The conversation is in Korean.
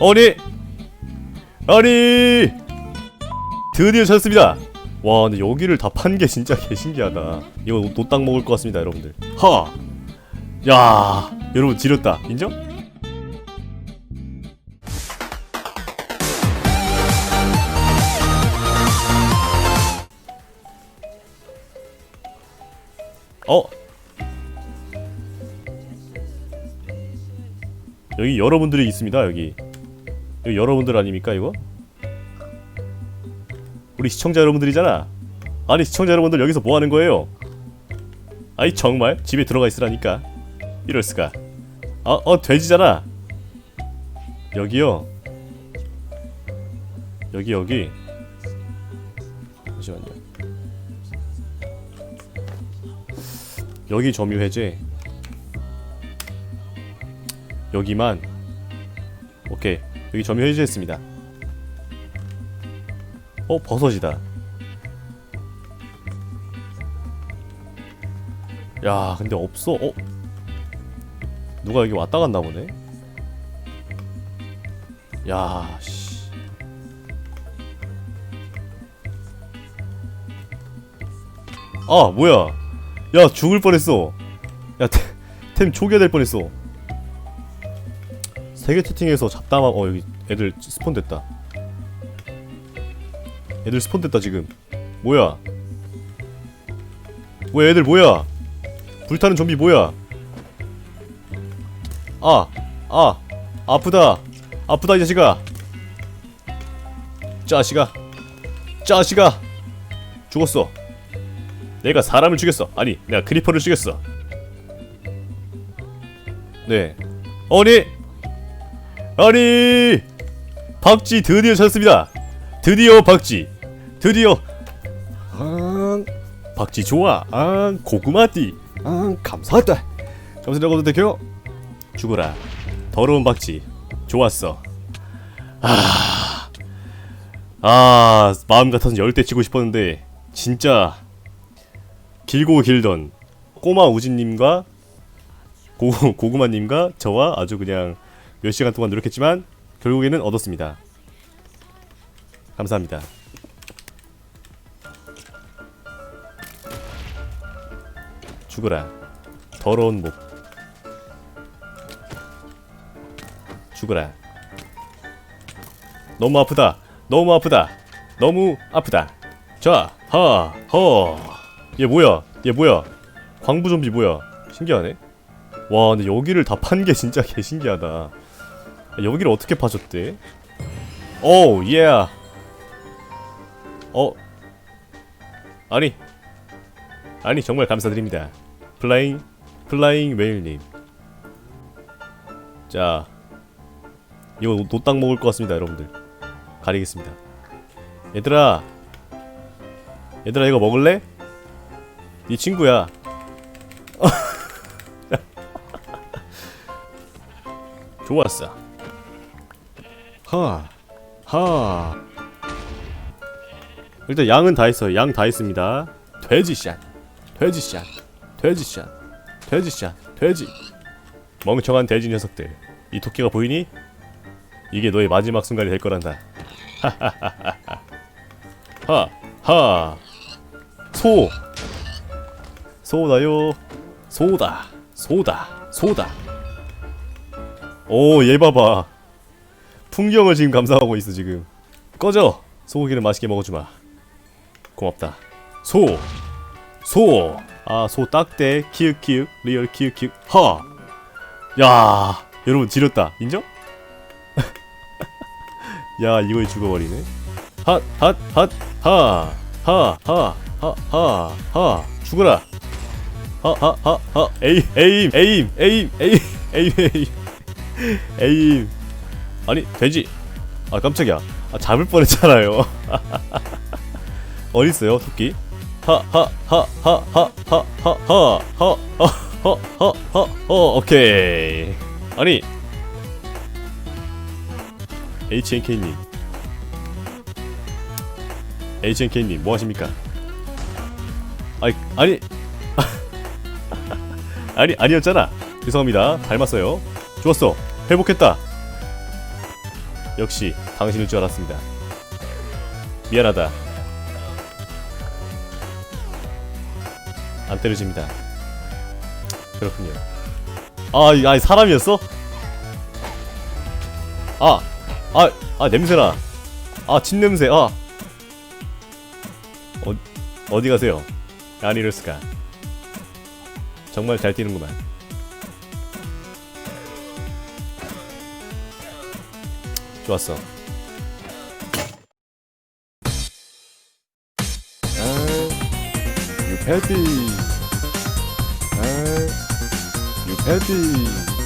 아니 아니 드디어 찾았습니다. 와 근데 여기를 다 판 게 진짜 개신기하다. 이거 노- 노땅 먹을 것 같습니다 여러분들. 하야 여러분 지렸다. 인정? 어? 여기 여러분들이 있습니다 여기 여기 여러분들 아닙니까 이거? 우리 시청자 여러분들이잖아. 아니 시청자 여러분들 여기서 뭐 하는 거예요? 아이 정말 집에 들어가 있으라니까. 이럴 수가. 어, 어 돼지잖아. 여기요. 여기 여기. 잠시만요. 여기 점유 해제. 여기만 여기 점유 해제했습니다. 어 버섯이다. 야 근데 없어? 어? 누가 여기 왔다 갔나 보네? 야씨. 아 뭐야? 야 죽을 뻔했어. 야템 초기화 될 뻔했어 세계 채팅에서 잡담한 어 여기 애들 스폰 됐다. 애들 스폰 됐다 지금. 뭐야? 뭐야 애들 뭐야? 불타는 좀비 뭐야? 아 아, 아프다. 아프다 이 자식아. 짜식아. 짜식아. 죽었어. 내가 사람을 죽였어. 아니 내가 크리퍼를 죽였어. 네. 아니 아니 박쥐 드디어 찾았습니다. 드디어 박쥐 드디어. 아, 박쥐 좋아. 아, 고구마띠. 아, 감사하다. 점수라고도 되켜 죽어라. 더러운 박쥐. 좋았어. 아, 아 마음 같아서 열대 치고 싶었는데 진짜 길고 길던 꼬마 우진님과 고, 고구마님과 저와 아주 그냥 몇 시간 동안 노력했지만 결국에는 얻었습니다. 감사합니다. 죽어라. 더러운 목. 죽어라. 너무 아프다. 너무 아프다. 너무 아프다. 자, 하, 허. 얘 뭐야? 얘 뭐야? 광부 좀비 뭐야? 신기하네. 와, 근데 여기를 다 판 게 진짜 개 신기하다. 여기를 어떻게 파셨대? 오, 예. 어. 아니. 아니, 정말 감사드립니다. 플라잉 플라잉 웨일님. 자. 이거 노- 노땅 먹을 것 같습니다, 여러분들. 가리겠습니다. 얘들아. 얘들아 이거 먹을래? 네 친구야. 좋았어. 하, 하. 일단 양은 다 했어요. 양다 했습니다. 돼지샷, 돼지샷, 돼지샷, 돼지샷, 돼지. 멍청한 돼지 녀석들. 이 토끼가 보이니? 이게 너의 마지막 순간이 될 거란다. 하, 하. 소. 소다요. 소다. 소다. 소다. 오, 얘 봐봐. 풍경을 지금 감상하고 있어, 지금. 꺼져! 소고기를 맛있게 먹어주마. 고맙다. 소! 소! 아, 소 딱대. 키읔, 키읔. 리얼 키읔, 키읔. 하! 야 여러분, 지렸다. 인정? 야, 이거에 죽어버리네. 핫, 핫, 핫, 하! 하, 하, 하, 하, 하. 죽어라! 하, 하, 하, 하. 에임, 에임, 에임, 에임, 에임, 에임, 에임. 에임 아니 돼지 아 깜짝이야 아 잡을 뻔했잖아요 어딨어요 토끼 하하하하하하하하하하하하 오케이 아니 HNK님 HNK님 뭐하십니까 아니 아니 아니 아니었잖아 죄송합니다 닮았어요 좋았어 회복했다 역시 당신일 줄 알았습니다. 미안하다. 안 때려집니다. 그렇군요. 아, 이- 아니 사람이었어? 아, 아, 아 냄새나. 아, 침 냄새. 아, 어, 어디 가세요? 아니 이럴 수가. 정말 잘 뛰는구만. 좋았어. 아, 유패디. 아, 유패디.